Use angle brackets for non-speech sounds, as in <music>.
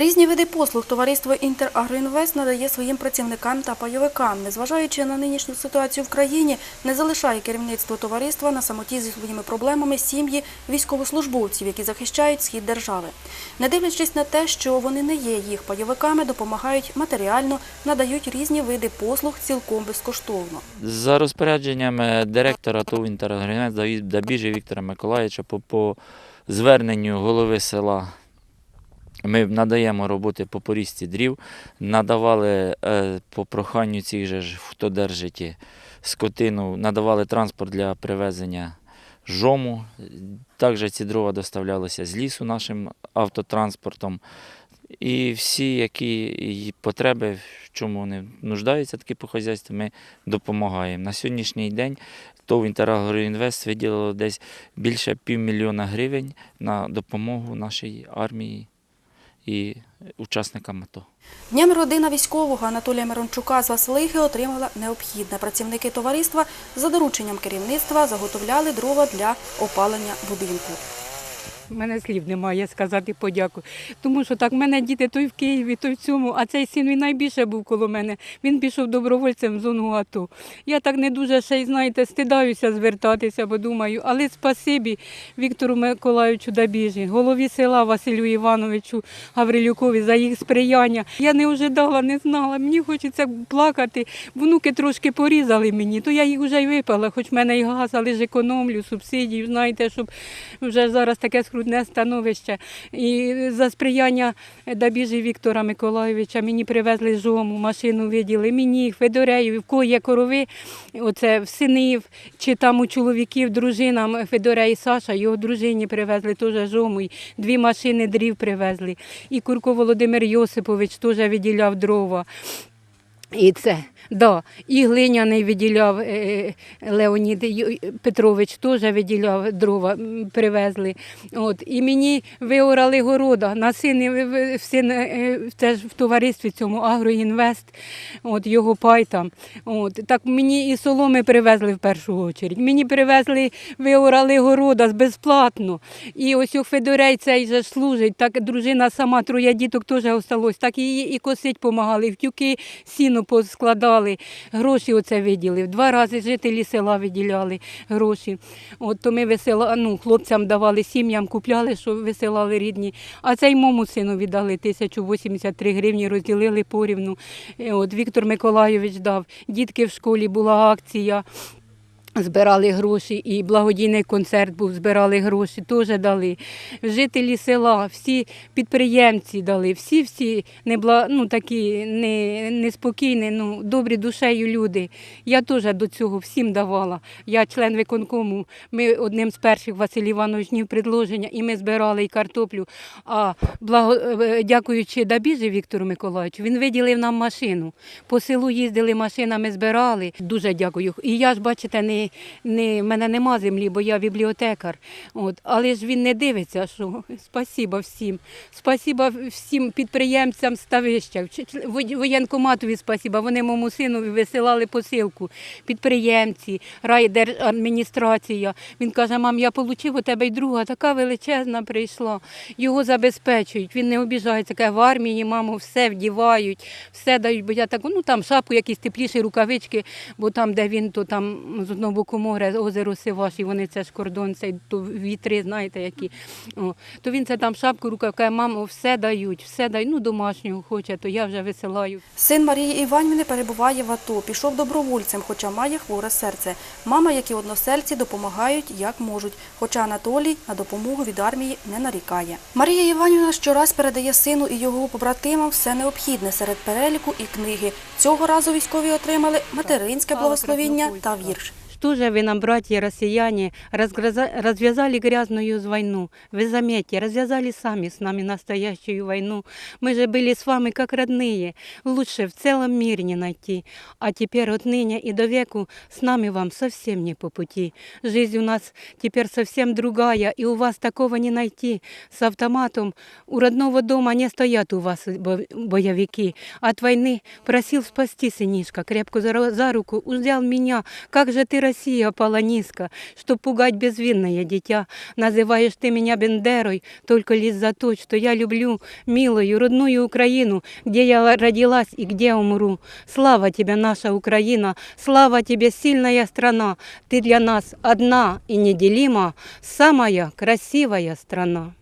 Різні види послуг товариство «Інтерагроінвест» надає своїм працівникам та пайовикам. Незважаючи на нинішню ситуацію в країні, не залишає керівництво товариства на самоті зі своїми проблемами сім'ї військовослужбовців, які захищають схід держави. Не дивлячись на те, що вони не є їх пайовиками, допомагають матеріально, надають різні види послуг цілком безкоштовно. За розпорядженням директора ТОВ «Інтерагроінвест» Дабіжі Віктора Миколаївича по зверненню голови села ми надаємо роботи по порізці дрів, надавали е, по проханню цих же хто держить скотину, надавали транспорт для привезення жому. Також ці дрова доставлялися з лісу нашим автотранспортом. І всі, які потреби, в чому вони нуждаються такі по хазяйству, ми допомагаємо. На сьогоднішній день ТОВ «Інтерагроінвест» виділило десь більше півмільйона гривень на допомогу нашій армії і учасникам АТО. Днем родина військового Анатолія Мирончука з Василихи отримала необхідне. Працівники товариства за дорученням керівництва заготовляли дрова для опалення будинку. У мене слів немає сказати подяку. Тому що так, в мене діти той в Києві, той в цьому, а цей син він найбільше був коло мене. Він пішов добровольцем в зону АТО. Я так не дуже ще й знаєте, стидаюся звертатися, бо думаю, але спасибі Віктору Миколаївичу Дабіжі, голові села Василю Івановичу Гаврилюкові за їх сприяння. Я не ожидала, не знала. Мені хочеться плакати. Внуки трошки порізали мені, то я їх вже й випала, хоч в мене і газ, але ж економлю, субсидії, знаєте, щоб вже зараз таке скрутне становище. І за сприяння Дабіжі Віктора Миколайовича мені привезли жому, машину виділи, мені, Федорею, в кого є корови, оце в синів, чи там у чоловіків, дружинам Федорея і Саша, його дружині привезли теж жому, і дві машини дрів привезли. І Курко Володимир Йосипович теж виділяв дрова. І це, да. І глиняний виділяв е, Леонід Петрович, теж виділяв дрова, привезли. От. І мені виорали города. На сини, в- син, е, теж в товаристві цьому Агроінвест, от, його пай там. От. Так мені і соломи привезли в першу чергу. Мені привезли, виорали города безплатно. І ось у Федорей цей же служить, так дружина сама, троє діток теж осталось, так її і косить допомагали, втюки сіно поскладали, гроші оце виділив. Два рази жителі села виділяли гроші. От то ми весела, ну, хлопцям давали, сім'ям купляли, що висилали рідні. А цей мому сину віддали 1083 гривні, розділили порівну. Е, От Віктор Миколайович дав. Дітки в школі була акція. Збирали гроші, і благодійний концерт був, збирали гроші, теж дали. Жителі села, всі підприємці дали, всі всі небла, ну, такі не, неспокійні, ну, добрі душею люди. Я теж до цього всім давала. Я член виконкому. Ми одним з перших Василь Іванович вніс предложення, і ми збирали і картоплю. А благо, е, дякуючи Дабіжі Віктору Миколаївичу, він виділив нам машину. По селу їздили машинами, збирали. Дуже дякую. І я ж, бачите, не, не, в мене нема землі, бо я бібліотекар. От. Але ж він не дивиться, що <laughs> спасіба всім. Спасіба всім підприємцям ставища. Воєнкоматові спасіба. Вони моєму сину висилали посилку. Підприємці, райдержадміністрація. Він каже, мам, я отримав у тебе й друга, така величезна прийшла. Його забезпечують, він не обіжається. Каже, в армії, мамо, все вдівають, все дають, бо я так, ну там шапку, якісь тепліші рукавички, бо там, де він, то там з одного боку море, озеро Сиваш, і вони це ж кордон, цей то вітри, знаєте, які. О, то він це там шапку, рукав, каже, мамо, все дають, все дають, ну домашнього хоче, то я вже висилаю. Син Марії Іванівни перебуває в АТО, пішов добровольцем, хоча має хворе серце. Мама, як і односельці, допомагають як можуть, хоча Анатолій на допомогу від армії не нарікає. Марія Іванівна щораз передає сину і його побратимам все необхідне серед переліку і книги. Цього разу військові отримали материнське благословіння та вірш. Что же вы нам, братья россияне, развязали грязную войну? Вы заметьте, развязали сами с нами настоящую войну. Мы же были с вами как родные, лучше в целом мире не найти. А теперь отныне и до веку с нами вам совсем не по пути. Жизнь у нас теперь совсем другая, и у вас такого не найти. С автоматом у родного дома не стоят у вас бо- боевики. От войны просил спасти сынишка, крепко за, руку взял меня. Как же ты Россия пала низко, чтоб пугать безвинное дитя. Называешь ты меня Бендерой только лишь за то, что я люблю милую родную Украину, где я родилась и где умру. Слава тебе, наша Украина, слава тебе, сильная страна. Ты для нас одна и неделима, самая красивая страна.